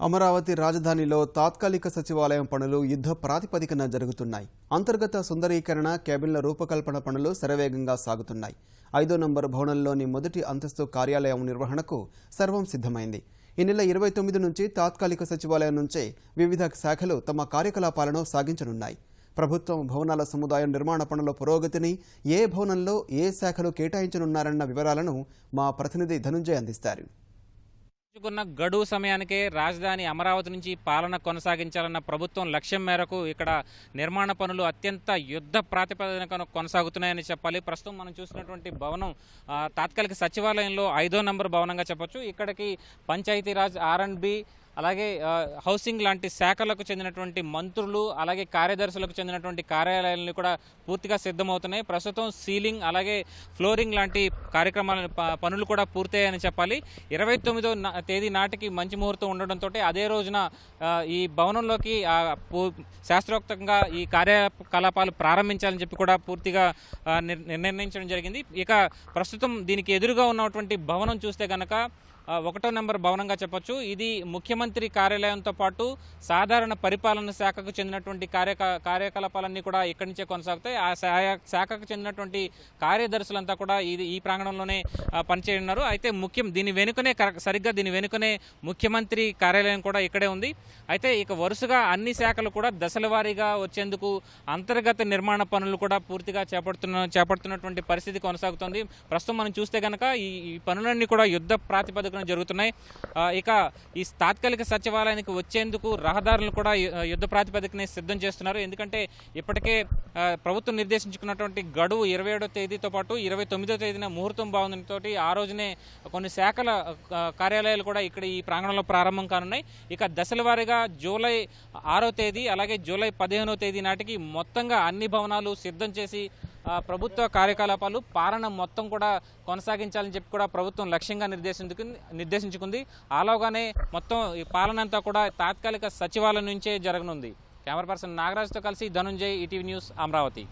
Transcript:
అమరావతి రాజధానిలో తాత్కాలిక సచివాలయం పనులు యుద్ధ ప్రాతిపదికన జరుగుతున్నాయి. అంతర్గత సుందరీకరణ కేబిన్ల రూపకల్పన పనులు శరవేగంగా సాగుతున్నాయి. ఐదో నంబర్ భవనంలోని మొదటి అంతస్తు కార్యాలయం నిర్వహణకు సర్వం సిద్ధమైంది. ఈ నెల ఇరవై తొమ్మిది నుంచి తాత్కాలిక సచివాలయం నుంచే వివిధ శాఖలు తమ కార్యకలాపాలను సాగించనున్నాయి. ప్రభుత్వం భవనాల సముదాయం నిర్మాణ పనుల పురోగతిని ఏ భవనంలో ఏ శాఖలు కేటాయించనున్నారన్న వివరాలను మా ప్రతినిధి ధనుంజయ్ అందిస్తారు. ఉన్న గడువు సమయానికే రాజధాని అమరావతి నుంచి పాలన కొనసాగించాలన్న ప్రభుత్వం లక్ష్యం మేరకు ఇక్కడ నిర్మాణ పనులు అత్యంత యుద్ధ ప్రాతిపదికన కొనసాగుతున్నాయని చెప్పాలి. ప్రస్తుతం మనం చూసినటువంటి భవనం తాత్కాలిక సచివాలయంలో ఐదో నంబర్ భవనంగా చెప్పొచ్చు. ఇక్కడికి పంచాయతీరాజ్ ఆర్ అండ్ బి అలాగే హౌసింగ్ లాంటి శాఖలకు చెందినటువంటి మంత్రులు అలాగే కార్యదర్శులకు చెందినటువంటి కార్యాలయాలను కూడా పూర్తిగా సిద్ధమవుతున్నాయి. ప్రస్తుతం సీలింగ్ అలాగే ఫ్లోరింగ్ లాంటి కార్యక్రమాల పనులు కూడా పూర్తయ్యాయని చెప్పాలి. ఇరవై తొమ్మిదో తేదీ నాటికి మంచి ముహూర్తం ఉండడంతో అదే రోజున ఈ భవనంలోకి పూ- శాస్త్రోక్తంగా ఈ కార్యకలాపాలు ప్రారంభించాలని చెప్పి కూడా పూర్తిగా నిర్- నిర్ణయించడం జరిగింది. ఇక ప్రస్తుతం దీనికి ఎదురుగా ఉన్నటువంటి భవనం చూస్తే కనుక ఒకటో నెంబర్ భవనంగా చెప్పొచ్చు. ఇది ముఖ్యమంత్రి కార్యాలయంతో పాటు సాధారణ పరిపాలన శాఖకు చెందినటువంటి కార్యక కార్యకలాపాలన్నీ కూడా ఇక్కడి నుంచే కొనసాగుతాయి. ఆ శా- శాఖకు చెందినటువంటి కార్యదర్శులంతా కూడా ఇది ఈ ప్రాంగణంలోనే పనిచేయనున్నారు అయితే ముఖ్యం దీని వెనుకనే సరిగ్గా దీని వెనుకనే ముఖ్యమంత్రి కార్యాలయం కూడా ఇక్కడే ఉంది. అయితే ఇక వరుసగా అన్ని శాఖలు కూడా దశలవారీగా వచ్చేందుకు అంతర్గత నిర్మాణ పనులు కూడా పూర్తిగా చేపడుతున్న చేపడుతున్నటువంటి పరిస్థితి కొనసాగుతుంది. ప్రస్తుతం మనం చూస్తే కనుక ఈ పనులన్నీ కూడా యుద్ధ ప్రాతిపదిక ప్రాతిపదికన జరుగుతున్నాయి. ఇక ఈ తాత్కాలిక సచివాలయానికి వచ్చేందుకు రహదారులను కూడా యుద్ధ ప్రాతిపదికనే సిద్ధం చేస్తున్నారు. ఎందుకంటే ఇప్పటికే ప్రభుత్వం నిర్దేశించుకున్నటువంటి గడువు ఇరవై ఏడో తేదీతో పాటు ఇరవై తొమ్మిదో తేదీన ముహూర్తం బాగుందంతో ఆ రోజునే కొన్ని శాఖల కార్యాలయాలు కూడా ఇక్కడ ఈ ప్రాంగణంలో ప్రారంభం కానున్నాయి. ఇక దశల వారీగా జూలై ఆరో తేదీ అలాగే జూలై పదిహేనో తేదీ నాటికి మొత్తంగా అన్ని భవనాలు సిద్ధం చేసి ప్రభుత్వ కార్యకలాపాలు పాలన మొత్తం కూడా కొనసాగించాలని చెప్పి కూడా ప్రభుత్వం లక్ష్యంగా నిర్దేశించుకుంది నిర్దేశించుకుంది. అలాగానే మొత్తం ఈ పాలన అంతా కూడా తాత్కాలిక సచివాలయం నుంచే జరగనుంది. కెమెరా పర్సన్ నాగరాజ్తో కలిసి ధనుంజయ్ ఈటీవీ న్యూస్ అమరావతి.